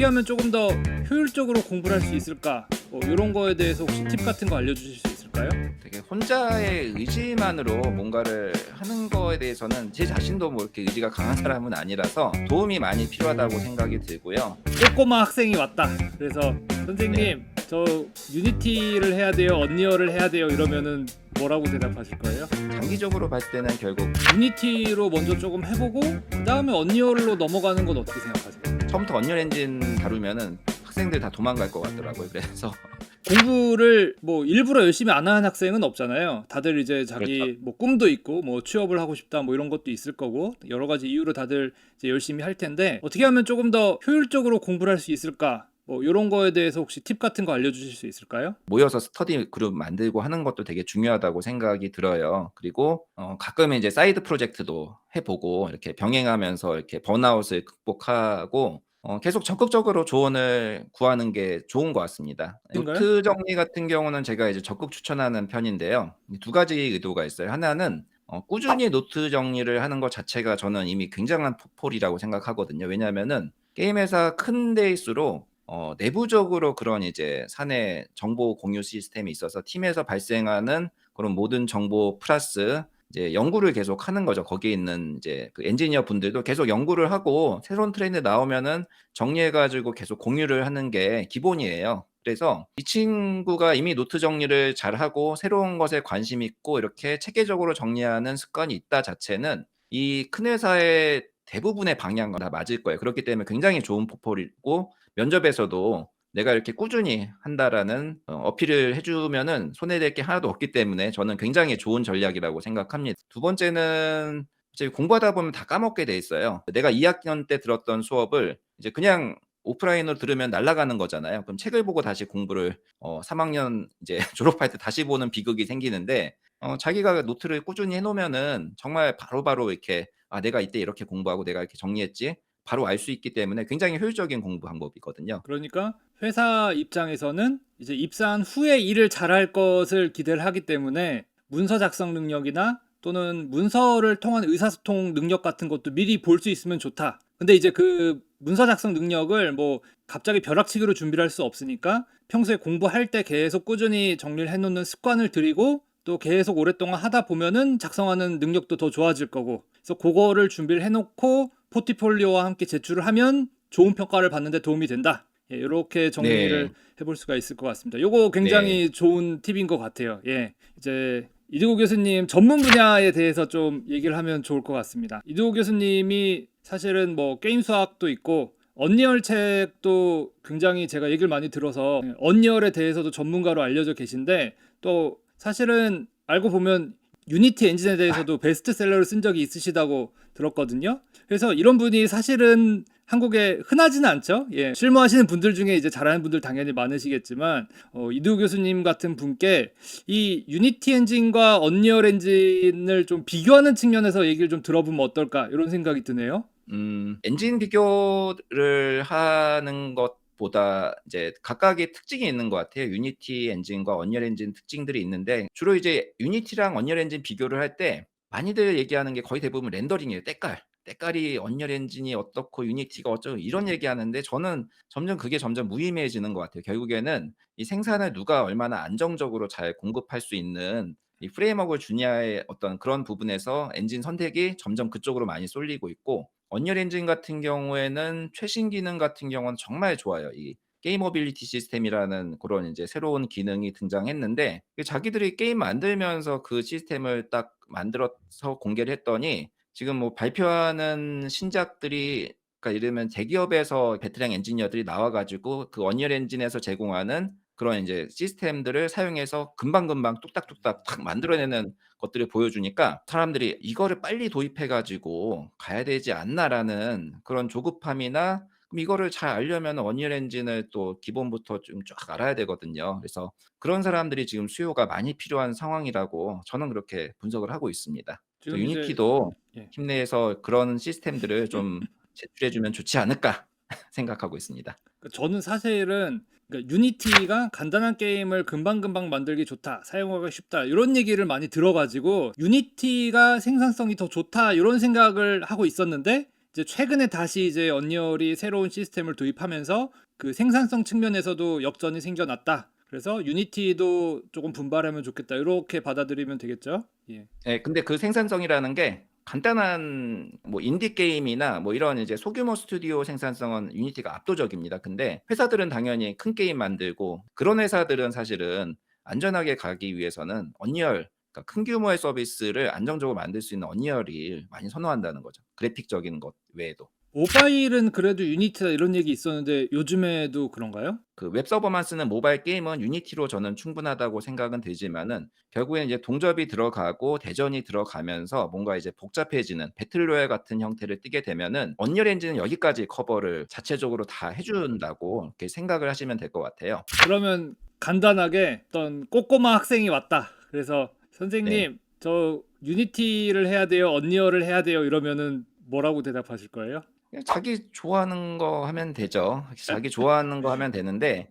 어떻게 하면 조금 더 효율적으로 공부를 할 수 있을까? 뭐 이런 거에 대해서 혹시 팁 같은 거 알려주실 수 있을까요? 되게 혼자의 의지만으로 뭔가를 하는 거에 대해서는 제 자신도 뭐 이렇게 의지가 강한 사람은 아니라서 도움이 많이 필요하다고 생각이 들고요. 꼬꼬마 학생이 왔다. 그래서 선생님 저 유니티를 해야 돼요, 언리얼을 해야 돼요 이러면은 뭐라고 대답하실 거예요? 장기적으로 봤을 때는 결국 유니티로 먼저 조금 해보고 그 다음에 언리얼로 넘어가는 건 어떻게 생각하세요? 처음부터 언리얼 엔진 다루면은 학생들 다 도망갈 것 같더라고요. 그래서 공부를 뭐 일부러 열심히 안 하는 학생은 없잖아요. 다들 이제 자기 그렇죠. 뭐 꿈도 있고 뭐 취업을 하고 싶다 뭐 이런 것도 있을 거고 여러 가지 이유로 다들 이제 열심히 할 텐데 어떻게 하면 조금 더 효율적으로 공부를 할 수 있을까? 뭐 이런 거에 대해서 혹시 팁 같은 거 알려주실 수 있을까요? 모여서 스터디 그룹 만들고 하는 것도 되게 중요하다고 생각이 들어요. 그리고 어, 가끔은 이제 사이드 프로젝트도 해보고 이렇게 병행하면서 이렇게 번아웃을 극복하고 어, 계속 적극적으로 조언을 구하는 게 좋은 것 같습니다. 그런가요? 노트 정리 같은 경우는 제가 이제 적극 추천하는 편인데요. 두 가지 의도가 있어요. 하나는 어, 꾸준히 노트 정리를 하는 것 자체가 저는 이미 굉장한 포폴이라고 생각하거든요. 왜냐하면은 게임 회사 큰 데일수록 어, 내부적으로 그런 이제 사내 정보 공유 시스템이 있어서 팀에서 발생하는 그런 모든 정보 플러스 이제 연구를 계속 하는 거죠. 거기에 있는 이제 그 엔지니어 분들도 계속 연구를 하고 새로운 트렌드 나오면은 정리해가지고 계속 공유를 하는 게 기본이에요. 그래서 이 친구가 이미 노트 정리를 잘 하고 새로운 것에 관심 있고 이렇게 체계적으로 정리하는 습관이 있다 자체는 이 큰 회사의 대부분의 방향과 다 맞을 거예요. 그렇기 때문에 굉장히 좋은 포폴이고 면접에서도 내가 이렇게 꾸준히 한다라는 어, 어필을 해주면은 손해될 게 하나도 없기 때문에 저는 굉장히 좋은 전략이라고 생각합니다. 두 번째는 이제 공부하다 보면 다 까먹게 돼 있어요. 내가 2학년 때 들었던 수업을 이제 그냥 오프라인으로 들으면 날아가는 거잖아요. 그럼 책을 보고 다시 공부를 어, 3학년 이제 졸업할 때 다시 보는 비극이 생기는데 어, 자기가 노트를 꾸준히 해놓으면은 정말 바로바로 이렇게 아 내가 이때 이렇게 공부하고 내가 이렇게 정리했지 바로 알 수 있기 때문에 굉장히 효율적인 공부 방법이거든요. 그러니까 회사 입장에서는 이제 입사한 후에 일을 잘할 것을 기대를 하기 때문에 문서 작성 능력이나 또는 문서를 통한 의사소통 능력 같은 것도 미리 볼 수 있으면 좋다. 근데 이제 그 문서 작성 능력을 뭐 갑자기 벼락치기로 준비를 할 수 없으니까 평소에 공부할 때 계속 꾸준히 정리를 해놓는 습관을 들이고 또 계속 오랫동안 하다 보면은 작성하는 능력도 더 좋아질 거고 그래서 그거를 준비를 해놓고 포트폴리오와 함께 제출을 하면 좋은 평가를 받는데 도움이 된다. 예, 이렇게 정리를 네. 해볼 수가 있을 것 같습니다. 이거 굉장히 좋은 팁인 것 같아요. 예, 이제 이두호 교수님 전문 분야에 대해서 좀 얘기를 하면 좋을 것 같습니다. 이두호 교수님이 사실은 뭐 게임 수학도 있고 언리얼 책도 굉장히 제가 얘기를 많이 들어서 예, 언리얼에 대해서도 전문가로 알려져 계신데 또 사실은 알고 보면 유니티 엔진에 대해서도 베스트셀러를 쓴 적이 있으시다고 들었거든요. 그래서 이런 분이 사실은 한국에 흔하지는 않죠. 예, 실무하시는 분들 중에 이제 잘하는 분들 당연히 많으시겠지만 어, 이두 교수님 같은 분께 이 유니티 엔진과 언리얼 엔진을 좀 비교하는 측면에서 얘기를 좀 들어보면 어떨까 이런 생각이 드네요. 음, 엔진 비교를 하는 것 보다 이제 각각의 특징이 있는 것 같아요. 유니티 엔진과 언리얼 엔진 특징들이 있는데 주로 이제 유니티랑 언리얼 엔진 비교를 할 때 많이들 얘기하는 게 거의 대부분 렌더링이에요. 때깔. 때깔이 언리얼 엔진이 어떻고 유니티가 어쩌고 이런 얘기하는데 저는 점점 그게 점점 무의미해지는 것 같아요. 결국에는 이 생산을 누가 얼마나 안정적으로 잘 공급할 수 있는 이 프레임워크를 주냐의 어떤 그런 부분에서 엔진 선택이 점점 그쪽으로 많이 쏠리고 있고 언리얼 엔진 같은 경우에는 최신 기능 같은 경우는 정말 좋아요. 이 게임어빌리티 시스템이라는 그런 이제 새로운 기능이 등장했는데 그 자기들이 게임 만들면서 그 시스템을 딱 만들어서 공개를 했더니 지금 뭐 발표하는 신작들이 그러니까 이르면 대기업에서 베테랑 엔지니어들이 나와가지고 그 언리얼 엔진에서 제공하는 그런 이제 시스템들을 사용해서 금방금방 뚝딱뚝딱 탁 만들어내는 것들을 보여주니까 사람들이 이거를 빨리 도입해가지고 가야 되지 않나라는 그런 조급함이나 그럼 이거를 잘 알려면 언리얼 엔진을 또 기본부터 좀 쫙 알아야 되거든요. 그래서 그런 사람들이 지금 수요가 많이 필요한 상황이라고 저는 그렇게 분석을 하고 있습니다. 또 지금 이제- 유니티도 예. 힘내서 그런 시스템들을 좀 제출해주면 좋지 않을까 생각하고 있습니다. 그러니까 저는 사실은 그러니까 유니티가 간단한 게임을 금방금방 만들기 좋다, 사용하기 쉽다 이런 얘기를 많이 들어가지고 유니티가 생산성이 더 좋다 이런 생각을 하고 있었는데 이제 최근에 다시 이제 언리얼이 새로운 시스템을 도입하면서 그 생산성 측면에서도 역전이 생겨났다. 그래서 유니티도 조금 분발하면 좋겠다. 이렇게 받아들이면 되겠죠? 예. 예, 근데 그 생산성이라는 게 간단한 뭐 인디 게임이나 뭐 이런 이제 소규모 스튜디오 생산성은 유니티가 압도적입니다. 근데 회사들은 당연히 큰 게임 만들고 그런 회사들은 사실은 안전하게 가기 위해서는 언리얼 그러니까 큰 규모의 서비스를 안정적으로 만들 수 있는 언리얼이 많이 선호한다는 거죠. 그래픽적인 것 외에도. 모바일은 그래도 유니티다 이런 얘기 있었는데 요즘에도 그런가요? 그 웹서버만 쓰는 모바일 게임은 유니티로 저는 충분하다고 생각은 들지만은 결국엔 이제 동접이 들어가고 대전이 들어가면서 뭔가 이제 복잡해지는 배틀로얄 같은 형태를 띠게 되면은 언리얼 엔진은 여기까지 커버를 자체적으로 다 해준다고 이렇게 생각을 하시면 될 것 같아요. 그러면 간단하게 어떤 꼬꼬마 학생이 왔다. 그래서 선생님 저 유니티를 해야 돼요, 언리얼을 해야 돼요 이러면은 뭐라고 대답하실 거예요? 자기 좋아하는 거 하면 되죠. 자기 좋아하는 거 하면 되는데,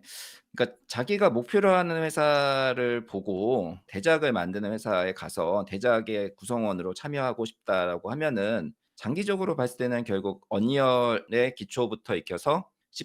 그러니까 자기가 목표로 하는 회사를 보고 대작을 만드는 회사에 가서 대작의 구성원으로 참여하고 싶다라고 하면은 장기적으로 봤을 때는 결국 언리얼의 기초부터 익혀서 C++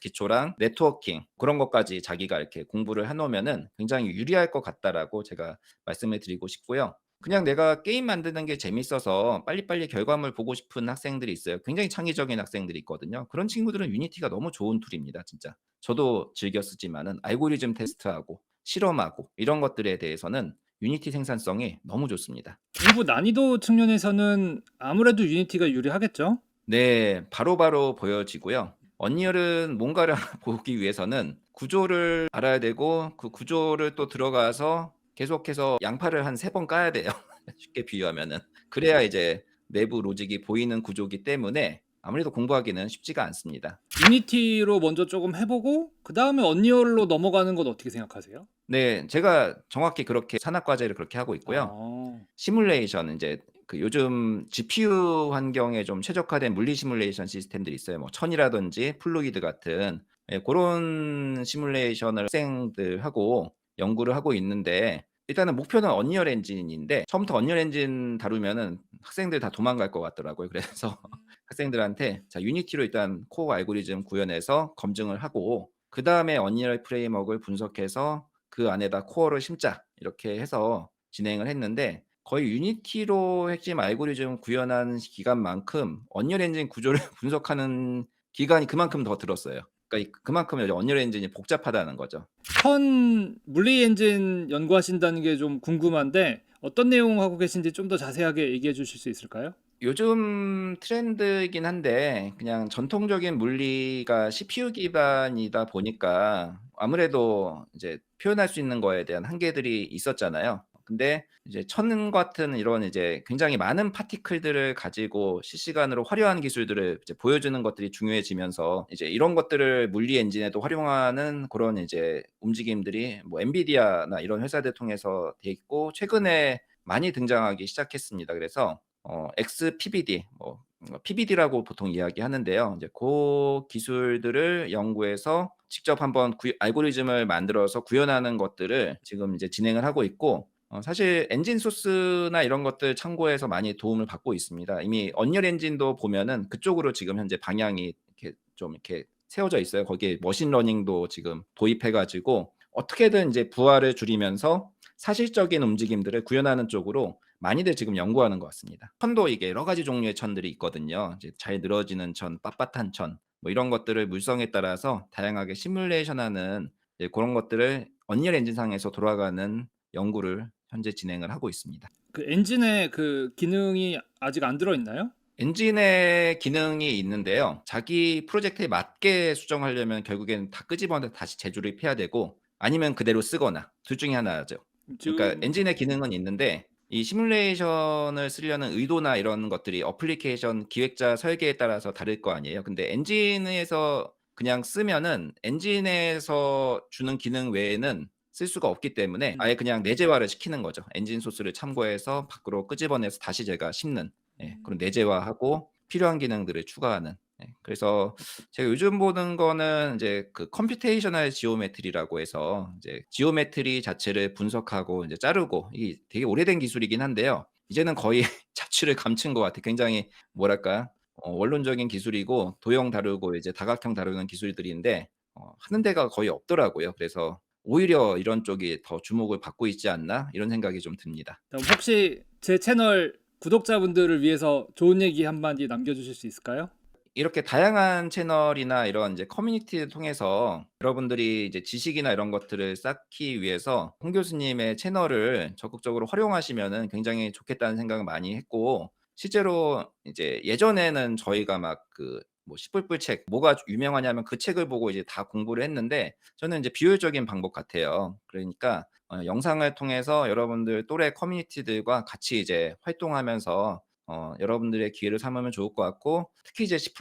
기초랑 네트워킹 그런 것까지 자기가 이렇게 공부를 해놓으면은 굉장히 유리할 것 같다라고 제가 말씀을 드리고 싶고요. 그냥 내가 게임 만드는 게 재밌어서 빨리빨리 결과물 보고 싶은 학생들이 있어요. 굉장히 창의적인 학생들이 있거든요. 그런 친구들은 유니티가 너무 좋은 툴입니다, 진짜. 저도 즐겨 쓰지만은 알고리즘 테스트하고 실험하고 이런 것들에 대해서는 유니티 생산성이 너무 좋습니다. 공부 난이도 측면에서는 아무래도 유니티가 유리하겠죠? 네, 바로바로 보여지고요. 언리얼은 뭔가를 보기 위해서는 구조를 알아야 되고 그 구조를 또 들어가서 계속해서 양파를 한 세 번 까야 돼요. 쉽게 비유하면은. 그래야 이제 내부 로직이 보이는 구조기 때문에 아무래도 공부하기는 쉽지가 않습니다. 유니티로 먼저 조금 해보고 그 다음에 언리얼로 넘어가는 건 어떻게 생각하세요? 네, 제가 정확히 그렇게 산학 과제를 그렇게 하고 있고요. 아, 시뮬레이션 이제 그 요즘 GPU 환경에 좀 최적화된 물리 시뮬레이션 시스템들이 있어요. 뭐 천이라든지 플루이드 같은 예, 그런 시뮬레이션을 학생들하고 연구를 하고 있는데 일단은 목표는 언리얼 엔진인데 처음부터 언리얼 엔진 다루면은 학생들 다 도망갈 것 같더라고요. 그래서 학생들한테 자 유니티로 일단 코어 알고리즘 구현해서 검증을 하고 그 다음에 언리얼 프레임워크를 분석해서 그 안에다 코어를 심자 이렇게 해서 진행을 했는데 거의 유니티로 핵심 알고리즘 구현한 기간만큼 언리얼 엔진 구조를 분석하는 기간이 그만큼 더 들었어요. 그러니까 이- 그만큼 언리얼 엔진이 복잡하다는 거죠. 천 물리 엔진 연구하신다는 게 좀 궁금한데 어떤 내용 하고 계신지 좀 더 자세하게 얘기해 주실 수 있을까요? 요즘 트렌드이긴 한데 그냥 전통적인 물리가 CPU 기반이다 보니까 아무래도 이제 표현할 수 있는 거에 대한 한계들이 있었잖아요. 근데 이제 천 같은 이런 이제 굉장히 많은 파티클들을 가지고 실시간으로 화려한 기술들을 이제 보여주는 것들이 중요해지면서 이제 이런 것들을 물리 엔진에도 활용하는 그런 이제 움직임들이 뭐 엔비디아나 이런 회사들 통해서 돼 있고 최근에 많이 등장하기 시작했습니다. 그래서 어, XPBD, 뭐 PBD라고 보통 이야기하는데요. 이제 그 기술들을 연구해서 직접 한번 구- 알고리즘을 만들어서 구현하는 것들을 지금 이제 진행을 하고 있고 어, 사실 엔진 소스나 이런 것들 참고해서 많이 도움을 받고 있습니다. 이미 언리얼 엔진도 보면은 그쪽으로 지금 현재 방향이 이렇게 좀 이렇게 세워져 있어요. 거기에 머신러닝도 지금 도입해가지고 어떻게든 이제 부하를 줄이면서 사실적인 움직임들을 구현하는 쪽으로 많이들 지금 연구하는 것 같습니다. 천도 이게 여러 가지 종류의 천들이 있거든요. 이제 잘 늘어지는 천, 빳빳한 천, 뭐 이런 것들을 물성에 따라서 다양하게 시뮬레이션하는 그런 것들을 언리얼 엔진상에서 돌아가는 연구를 현재 진행을 하고 있습니다. 그 엔진에 그 기능이 아직 안 들어 있나요? 엔진의 기능이 있는데요. 자기 프로젝트에 맞게 수정하려면 결국엔 다 끄집어내 다시 재조립해야 되고 아니면 그대로 쓰거나 둘 중에 하나죠. 그러니까 지금 엔진의 기능은 있는데 이 시뮬레이션을 쓰려는 의도나 이런 것들이 어플리케이션 기획자 설계에 따라서 다를 거 아니에요. 근데 엔진에서 그냥 쓰면은 엔진에서 주는 기능 외에는 쓸 수가 없기 때문에 음. 아예 그냥 내재화를 시키는 거죠. 엔진 소스를 참고해서 밖으로 끄집어내서 다시 제가 심는 예, 그런 내재화하고 필요한 기능들을 추가하는. 예, 그래서 제가 요즘 보는 거는 이제 그 컴퓨테이셔널 지오메트리라고 해서 이제 지오메트리 자체를 분석하고 이제 자르고 이게 되게 오래된 기술이긴 한데요. 이제는 거의 자취를 감춘 것 같아요. 굉장히 뭐랄까 어, 원론적인 기술이고 도형 다루고 이제 다각형 다루는 기술들인데 어, 하는 데가 거의 없더라고요. 그래서 오히려 이런 쪽이 더 주목을 받고 있지 않나 이런 생각이 좀 듭니다. 그럼 혹시 제 채널 구독자분들을 위해서 좋은 얘기 한마디 남겨주실 수 있을까요? 이렇게 다양한 채널이나 이런 이제 커뮤니티를 통해서 여러분들이 이제 지식이나 이런 것들을 쌓기 위해서 홍 교수님의 채널을 적극적으로 활용하시면은 굉장히 좋겠다는 생각을 많이 했고 실제로 이제 예전에는 저희가 막 그 뭐 시뿔뿔 책 뭐가 유명하냐면 그 책을 보고 이제 다 공부를 했는데 저는 이제 비효율적인 방법 같아요. 그러니까 어, 영상을 통해서 여러분들 또래 커뮤니티들과 같이 이제 활동하면서 어, 여러분들의 기회를 삼으면 좋을 것 같고 특히 이제 C++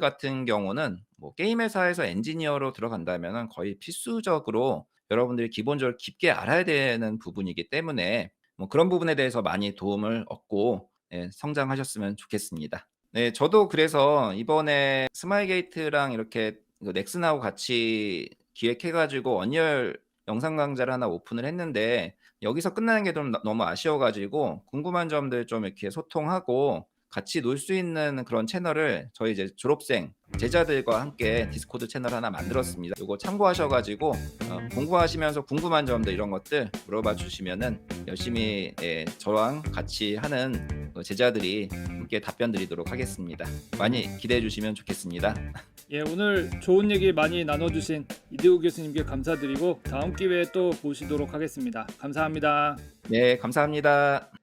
같은 경우는 뭐 게임 회사에서 엔지니어로 들어간다면 거의 필수적으로 여러분들이 기본적으로 깊게 알아야 되는 부분이기 때문에 뭐 그런 부분에 대해서 많이 도움을 얻고 예, 성장하셨으면 좋겠습니다. 네, 저도 그래서 이번에 스마일게이트랑 이렇게 그 넥슨하고 같이 기획해가지고 언리얼 영상 강좌를 하나 오픈을 했는데 여기서 끝나는 게 좀 너무 아쉬워가지고 궁금한 점들 좀 이렇게 소통하고 같이 놀 수 있는 그런 채널을 저희 이제 졸업생 제자들과 함께 디스코드 채널 하나 만들었습니다. 이거 참고하셔가지고 어, 공부하시면서 궁금한 점들 이런 것들 물어봐 주시면은 열심히 예, 저랑 같이 하는 그 제자들이 함께 답변 드리도록 하겠습니다. 많이 기대해 주시면 좋겠습니다. 예, 오늘 좋은 얘기 많이 나눠주신 이대호 교수님께 감사드리고 다음 기회에 또 보시도록 하겠습니다. 감사합니다. 네, 감사합니다.